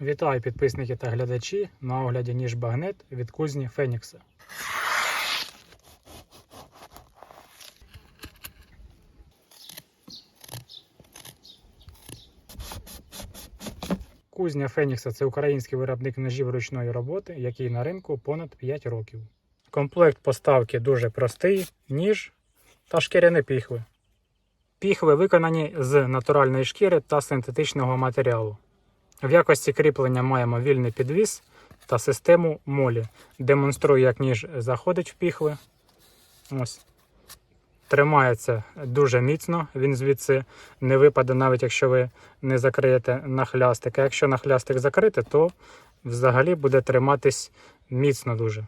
Вітаю підписники та глядачі на огляді ніж багнет від кузні Фенікса. Кузня Фенікса це український виробник ножів ручної роботи, який на ринку понад 5 років. Комплект поставки дуже простий, ніж та шкіряні піхви. Піхви виконані з натуральної шкіри та синтетичного матеріалу. В якості кріплення маємо вільний підвіс та систему молі. Демонструю, як ніж заходить в піхви. Ось. Тримається дуже міцно, він звідси не випаде, навіть якщо ви не закриєте нахлястик. А якщо нахлястик закрити, то взагалі буде триматись міцно дуже.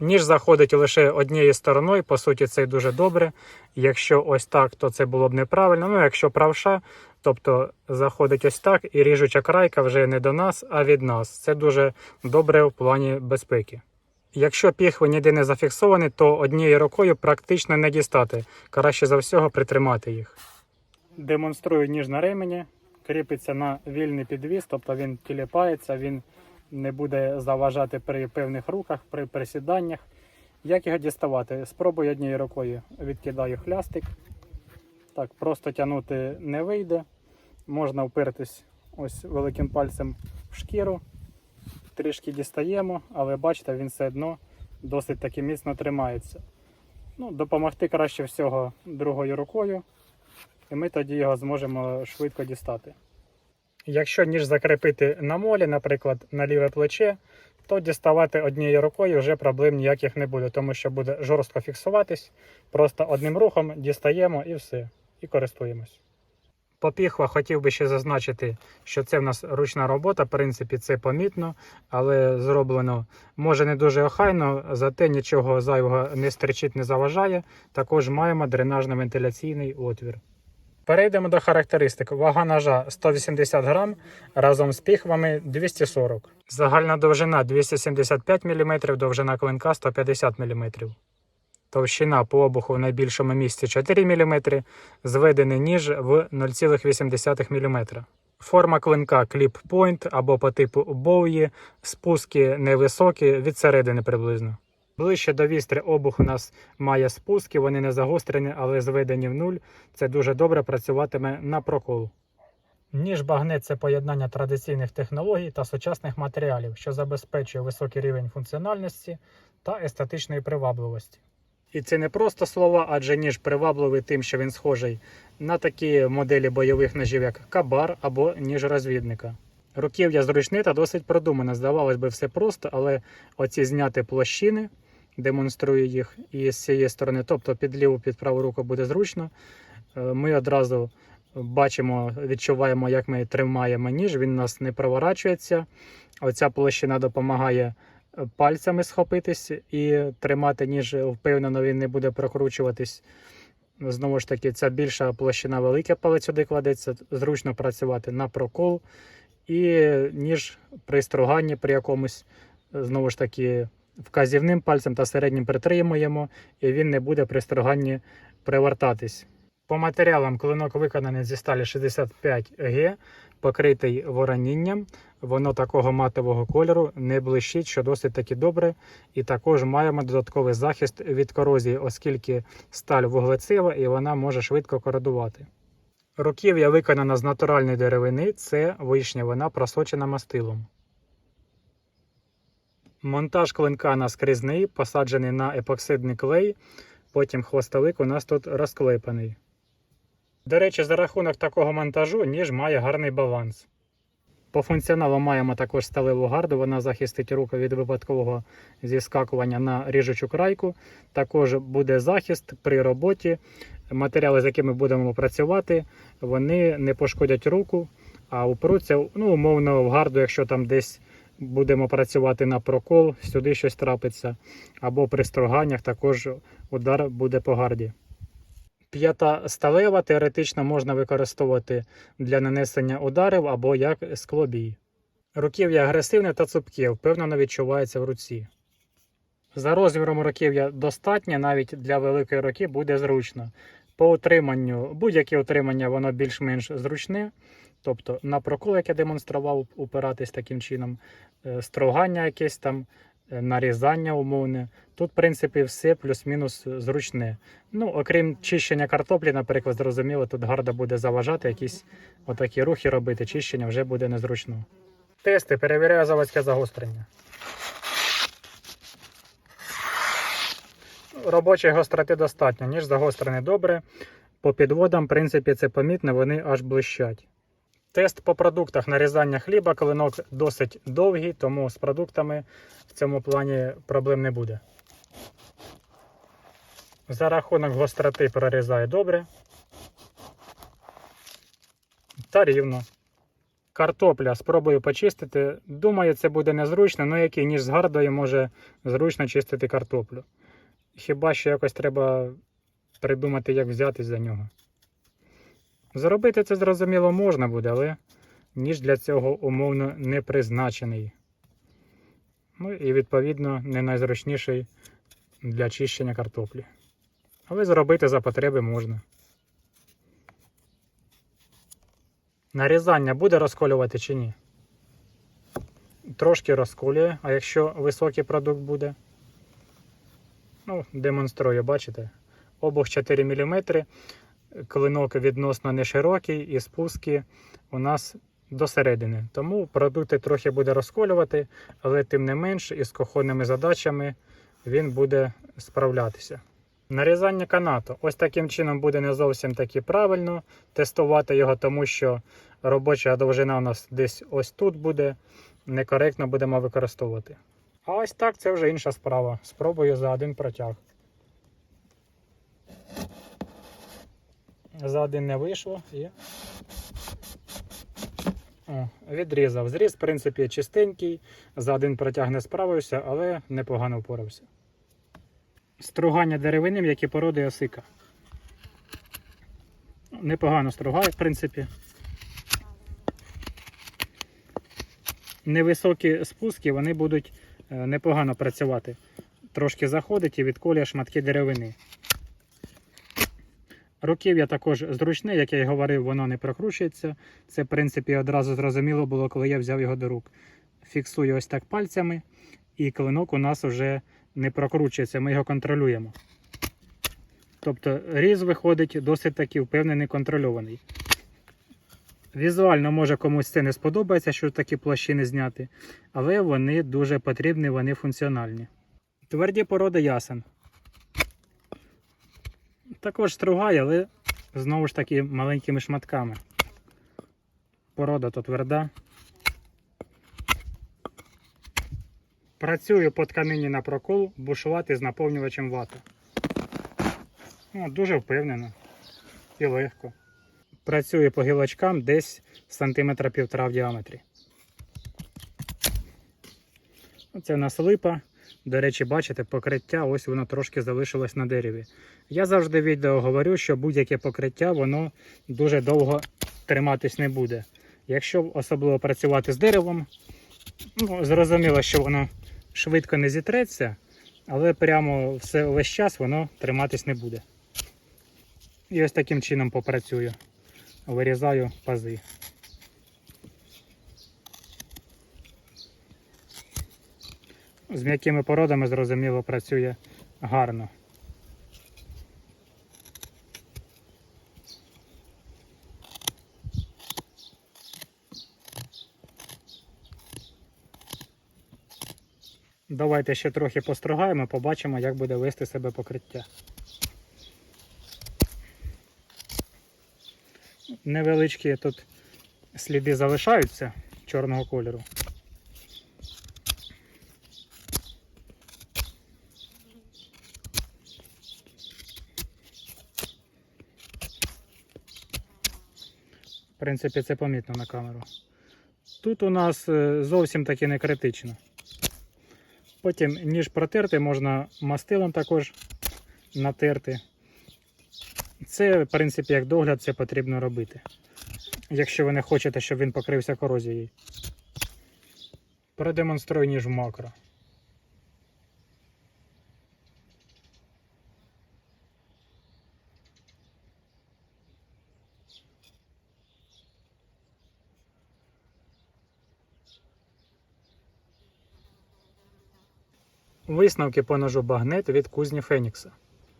Ніж заходить лише однією стороною, по суті, це дуже добре. Якщо ось так, то це було б неправильно. Ну, якщо правша, тобто заходить ось так, і ріжуча крайка вже не до нас, а від нас. Це дуже добре в плані безпеки. Якщо піхви ніде не зафіксовані, то однією рукою практично не дістати. Краще за всього притримати їх. Демонструю ніж на ремені, кріпиться на вільний підвіс, тобто він тіліпається, він не буде заважати при певних рухах, при присіданнях. Як його діставати? Спробую однією рукою відкидаю хлястик. Так, просто тягнути не вийде. Можна впертись ось великим пальцем в шкіру. Трішки дістаємо, але бачите, він все одно досить таки міцно тримається. Ну, допомогти краще всього другою рукою, і ми тоді його зможемо швидко дістати. Якщо ніж закріпити на молі, наприклад, на ліве плече, то діставати однією рукою вже проблем ніяких не буде, тому що буде жорстко фіксуватись. Просто одним рухом дістаємо і все, і користуємось. По піхва хотів би ще зазначити, що це в нас ручна робота, в принципі, це помітно, але зроблено може не дуже охайно, зате нічого зайвого не стерчить, не заважає. Також маємо дренажно-вентиляційний отвір. Перейдемо до характеристик. Вага ножа 180 грам, разом з піхвами 240. Загальна довжина 275 мм, довжина клинка 150 мм. Товщина по обуху в найбільшому місці 4 мм, зведений ніж в 0,8 мм. Форма клинка кліп point або по типу боуї, спуски невисокі, від середини приблизно. Ближче до вістря обух у нас має спуски, вони не загострені, але зведені в нуль. Це дуже добре працюватиме на прокол. Ніж багнет це поєднання традиційних технологій та сучасних матеріалів, що забезпечує високий рівень функціональності та естетичної привабливості. І це не просто слова, адже ніж привабливий тим, що він схожий на такі моделі бойових ножів, як кабар або ніж розвідника. Руків'я зручне та досить продумане. Здавалось би, все просто, але оці зняти площини, демонструю їх і з цієї сторони, тобто під ліву, під праву руку буде зручно. Е, Ми одразу бачимо, відчуваємо, як ми тримаємо ніж, він у нас не проворачується. Оця площина допомагає пальцями схопитись і тримати ніж впевнено, він не буде прокручуватись. Знову ж таки, ця більша площина великий палець сюди кладеться, зручно працювати на прокол. І ніж при струганні при якомусь, знову ж таки, вказівним пальцем та середнім притримуємо, і він не буде при струганні привертатись. По матеріалам клинок виконаний зі сталі 65Г, покритий воронінням. Воно такого матового кольору не блищить, що досить таки добре. І також маємо додатковий захист від корозії, оскільки сталь вуглецева і вона може швидко кородувати. Руків'я виконана з натуральної деревини, це вишня, вона просочена мастилом. Монтаж клинка наскрізний, посаджений на епоксидний клей, потім хвостовик у нас тут розклепаний. До речі, за рахунок такого монтажу ніж має гарний баланс. По функціоналу маємо також сталеву гарду, вона захистить руку від випадкового зіскакування на ріжучу крайку. Також буде захист при роботі. Матеріали, з якими будемо працювати, вони не пошкодять руку, а упруться, ну, умовно, в гарду, якщо там десь будемо працювати на прокол, сюди щось трапиться. Або при строганнях також удар буде по гарді. П'ята сталева теоретично можна використовувати для нанесення ударів або як склобій. Руків'я агресивне та цупке, впевнено відчувається в руці. За розміром руків'я достатньо, навіть для великої руки буде зручно. По утриманню, будь-яке утримання, воно більш-менш зручне, Тобто на прокол, як я демонстрував, упиратись таким чином, е, строгання якесь там, нарізання умовне. Тут, в принципі, все плюс-мінус зручне. Ну, окрім чищення картоплі, наприклад, зрозуміло, тут гарда буде заважати, якісь отакі рухи робити, чищення вже буде незручно. Тести перевіряю заводське загострення. Робочої гостроти достатньо, ніж загострене добре. По підводам, в принципі, це помітно, вони аж блищать. Тест по продуктах нарізання хліба, клинок досить довгий, тому з продуктами в цьому плані проблем не буде. За рахунок гостроти прорізає добре. Та рівно. Картопля спробую почистити. Думаю, це буде незручно, але який ніж з гардою може зручно чистити картоплю. Хіба що якось треба придумати, як взятись за нього. Зробити це зрозуміло можна буде, але ніж для цього умовно не призначений. Ну і відповідно не найзручніший для чищення картоплі. Але зробити за потреби можна. Нарізання буде розколювати чи ні? Трошки розколює, а якщо високий продукт буде, ну, демонструю, бачите? Обух 4 мм, клинок відносно не широкий і спуски у нас до середини. Тому продукти трохи буде розколювати, але тим не менш із кухонними задачами він буде справлятися. Нарізання канату. Ось таким чином буде не зовсім таки правильно тестувати його, тому що робоча довжина у нас десь ось тут буде. Некоректно будемо використовувати. А ось так це вже інша справа. Спробую за один протяг. За один не вийшло і О, відрізав. Зріз, в принципі, чистенький. За один протяг не справився, але непогано впорався. Стругання деревини, які породи осика. Непогано стругає, в принципі. Невисокі спуски вони будуть е, непогано працювати. Трошки заходить і відколює шматки деревини. Руків'я також зручне, як я і говорив, воно не прокручується. Це, в принципі, одразу зрозуміло було, коли я взяв його до рук. Фіксую ось так пальцями, і клинок у нас вже не прокручується, ми його контролюємо. Тобто різ виходить досить таки впевнений, контрольований. Візуально, може комусь це не сподобається, що такі площини зняти, але вони дуже потрібні, вони функціональні. Тверді породи ясен. Також стругає, але знову ж таки маленькими шматками. Порода то тверда. Працюю по тканині на прокол, бушувати з наповнювачем вати. Ну, дуже впевнено і легко. Працюю по гілочкам десь сантиметра півтора в діаметрі. Це у нас липа. До речі, бачите, покриття, ось воно трошки залишилось на дереві. Я завжди в відео говорю, що будь-яке покриття воно дуже довго триматись не буде. Якщо особливо працювати з деревом, ну, зрозуміло, що воно швидко не зітреться, але прямо все весь час воно триматись не буде. І ось таким чином попрацюю. Вирізаю пази. З м'якими породами, зрозуміло, працює гарно. Давайте ще трохи постругаємо, побачимо, як буде вести себе покриття. Невеличкі тут сліди залишаються чорного кольору. В принципі, це помітно на камеру. Тут у нас е, зовсім таки не критично. Потім ніж протерти, можна мастилом також натерти. Це, в принципі, як догляд, це потрібно робити. Якщо ви не хочете, щоб він покрився корозією. Продемонструю ніж в макро. Висновки по ножу багнет від кузні Фенікса.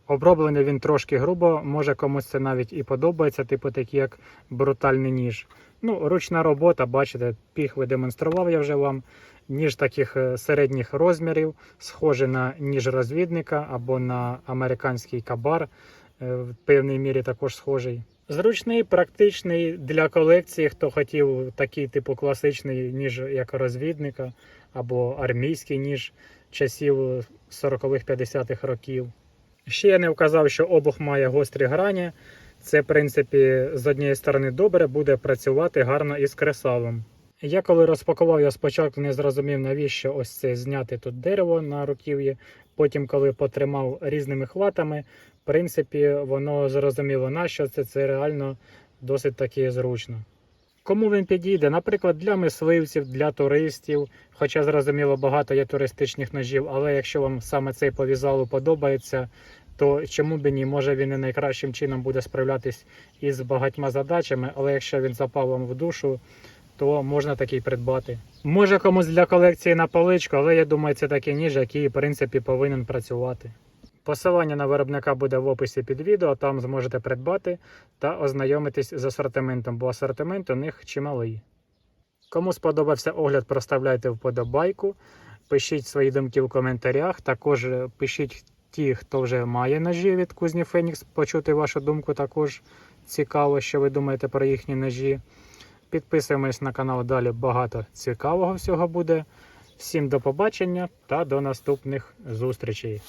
Оброблений він трошки грубо, може комусь це навіть і подобається, типу такий як брутальний ніж. Ну, ручна робота, бачите, піхви демонстрував я вже вам. Ніж таких е, середніх розмірів, схожий на ніж розвідника або на американський кабар, е, в певній мірі також схожий. Зручний, практичний для колекції, хто хотів такий типу класичний ніж як розвідника або армійський ніж часів 40-х 50-х років. Ще я не вказав, що обух має гострі грані. Це, в принципі, з однієї сторони добре буде працювати гарно із кресалом. Я коли розпакував, я спочатку не зрозумів, навіщо ось це зняти тут дерево на руків'ї. Потім, коли потримав різними хватами, в принципі, воно зрозуміло, на що це, це реально досить таки зручно. Кому він підійде? Наприклад, для мисливців, для туристів. Хоча зрозуміло, багато є туристичних ножів, але якщо вам саме цей по подобається, то чому б ні, може він і найкращим чином буде справлятись із багатьма задачами, але якщо він запав вам в душу, то можна такий придбати. Може комусь для колекції на поличку, але я думаю, це такий ніж, який в принципі повинен працювати. Посилання на виробника буде в описі під відео, там зможете придбати та ознайомитись з асортиментом, бо асортимент у них чималий. Кому сподобався огляд, проставляйте вподобайку, пишіть свої думки в коментарях. Також е, пишіть ті, хто вже має ножі від кузні Фенікс, почути вашу думку також цікаво, що ви думаєте про їхні ножі. Підписуємось на канал, далі багато цікавого всього буде. Всім до побачення та до наступних зустрічей.